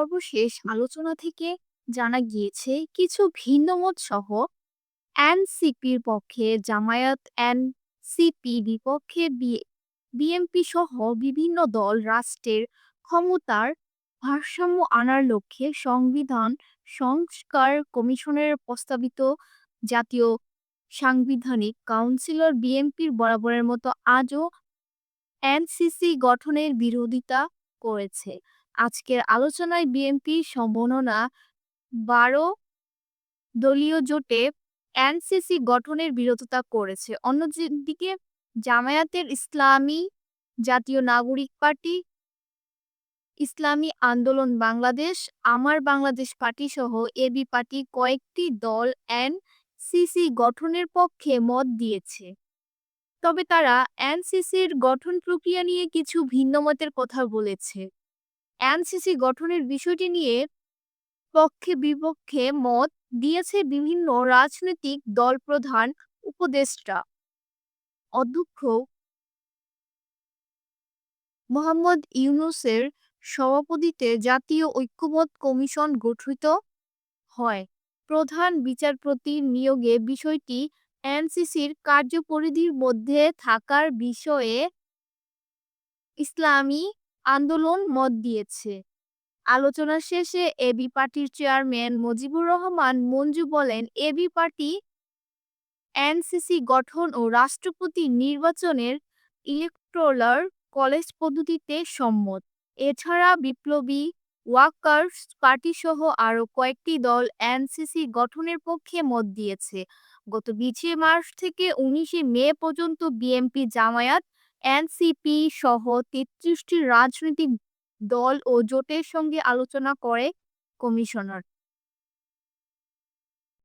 সর্বশেষ আলোচনা থেকে জানা গিয়েছে কিছু ভিন্নমত সহ এনসিপির পক্ষে, জামায়াত এনসিপি বিপক্ষে বিএনপি সহ বিভিন্ন দল রাষ্ট্রের ক্ষমতার ভারসাম্য আনার লক্ষ্যে সংবিধান সংস্কার কমিশনের প্রস্তাবিত জাতীয় সাংবিধানিক কাউন্সিলর বিএনপির বরাবরের মতো আজও এনসিসি গঠনের বিরোধিতা করেছে। আজকের আলোচনায় বিএনপির সম্ভাবনা বারো দলীয় জোটে এনসিসি গঠনের বিরোধিতা করেছে। অন্যদিকে জামায়াতের ইসলামী জাতীয় নাগরিক পার্টি, ইসলামী আন্দোলন বাংলাদেশ, আমার বাংলাদেশ পার্টি সহ এবি পার্টি কয়েকটি দল এনসিসি গঠনের পক্ষে মত দিয়েছে। তবে তারা এনসিসির গঠন প্রক্রিয়া নিয়ে কিছু ভিন্নমতের কথা বলেছে। এনসিসি গঠনের বিষয়টি নিয়ে পক্ষে বিপক্ষে মত দিয়েছে বিভিন্ন রাজনৈতিক দল প্রধান উপদেষ্টা। অধ্যক্ষ মোহাম্মদ ইউনুসের সভাপতিতে জাতীয় ঐক্যমত কমিশন গঠিত হয়। প্রধান বিচারপতি নিয়োগে বিষয়টি এনসিসির কার্যপরিধির মধ্যে থাকার বিষয়ে ইসলামী আন্দোলন মত দিয়েছে। আলোচনা শেষে এবি পার্টির চেয়ারম্যান মুজিবুর রহমান মঞ্জু বলেন এবি পার্টি এনসিসি গঠন ও রাষ্ট্রপতি নির্বাচনের ইলেকটোরাল কলেজ পদ্ধতিতে সম্মত। এছাড়া বিপ্লবী ওয়ার্কার্স পার্টি সহ আরও কয়েকটি দল এনসিসি গঠনের পক্ষে মত দিয়েছে। গত বিশে মার্চ থেকে উনিশে মে পর্যন্ত বিএনপি জামায়াত এনসিপি সহ তেত্রিশটি রাজনৈতিক দল ও জোটের সঙ্গে আলোচনা করে কমিশনার।